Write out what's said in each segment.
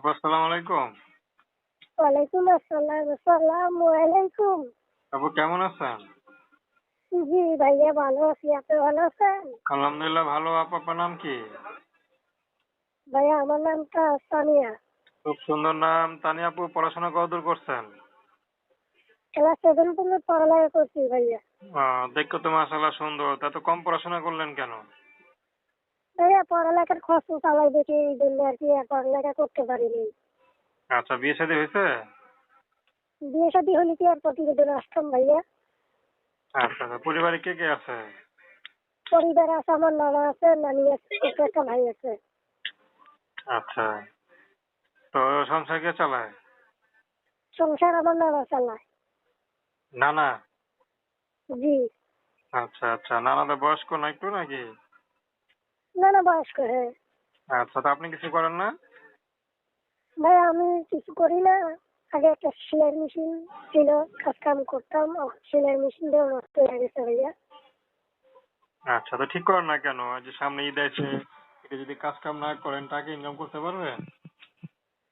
আপু আসসালামু আলাইকুম। ওয়ালাইকুম আসসালাম আসসালামু আলাইকুম। আপু কেমন আছেন? জি ভাইয়া ভালো আছি আপনি ভালো আছেন? আলহামদুলিল্লাহ ভালো। আপু আপনার নাম কি? ভাইয়া আমার নামটা সামিয়া খুব সুন্দর নাম। তানি আপু পড়াশোনা কতদূর করছেন? ক্লাস সেভেন পর্যন্ত পড়ালেখা করছি ভাইয়া। দেখতে তো মাশাআল্লাহ সুন্দর। তা তো কম পড়াশোনা করলেন কেন? পড়ালেখার খরচ চালাই দেখি এই জন্য আর কি পড়ালেখা করতে পারিনি। আচ্ছা বিয়ে শাদী হয়েছে? বিয়ে শাদী হলে কি আর প্রতিবেদন আসতাম ভাইয়া? আচ্ছা আচ্ছা পরিবারে কে কে আছে? পরিবার আছে আমার নানা আছে নানি আছে একটা ভাই আছে। আচ্ছা তো সংসার কে চালায়? সংসার আমার নানা চালায়। না না জি। আচ্ছা আচ্ছা নানাদের বয়স্ক না একটু নাকি? নানা বয়স্ক হ্যাঁ। আচ্ছা তা আপনি কিছু করেন না? ভাই আমি কিছু করি না। আগে একটা সেলাই মেশিন ছিল কাজ কাম করতাম সেলাই মেশিন দিয়ে নষ্ট হয়ে গেছে ভাইয়া আচ্ছা তো ঠিক করেন না কেন? যে সামনে ঈদ আছে এটা যদি কাজ কাম না করেন টাকা ইনকাম করতে পারবেন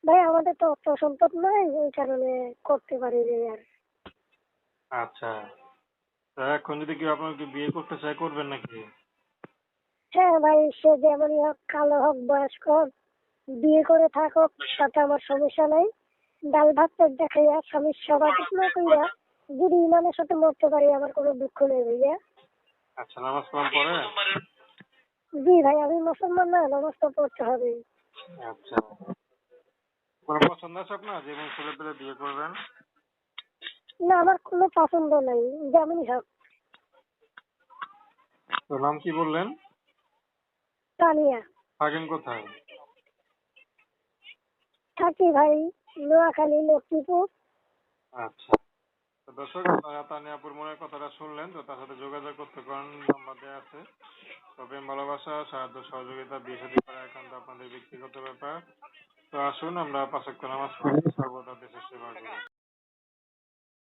ভাই আমাদের তো অর্থ সম্পদ নাই এই কারণে করতে পারি না আর। আচ্ছা। এখন যদি কেউ আপনাকে বিয়ে করতে চায় করবেন নাকি? হ্যাঁ ভাই সে যেমনই হোক কালো হোক বয়স্ক হোক বিয়ে করে থাকুক তাতে আমার সমস্যা নাই। ডাল ভাত পেট দেখাইয়া স্বামীর সেবা যত্ন কইয়া যদি ইমানের সাথে মরতে পারি আমার কোনো দুঃখ নেই ভাইয়া। আচ্ছা নামাজ কালাম পড়ে জি ভাই আমি মুসলমান না নামাজ তো পড়তে হবে। আচ্ছা। কোনো পছন্দ আছে আপনার যেমন ছেলে পেলে বিয়ে করবেন? না আমার কোনো পছন্দ নাই যেমনই হোক। তো নাম কি বললেন? থাকেন কোথায়? থাকি ভাই নোয়াখালী লক্ষ্মীপুর। আচ্ছা। তো দর্শক আপনারা তানিয়াপুর মনের কথাটা শুনলেন তো তার সাথে যোগাযোগ করতে পারেন নাম্বার দেওয়া আছে। তো প্রেম ভালোবাসা সাহায্য সহযোগিতা বিয়ে শাদী করা একান্ত আপনাদের ব্যক্তিগত ব্যাপার। তো আসুন আমরা পাঁচক্য নামাজ পড়ি সর্বদা দেশের সেবা করি।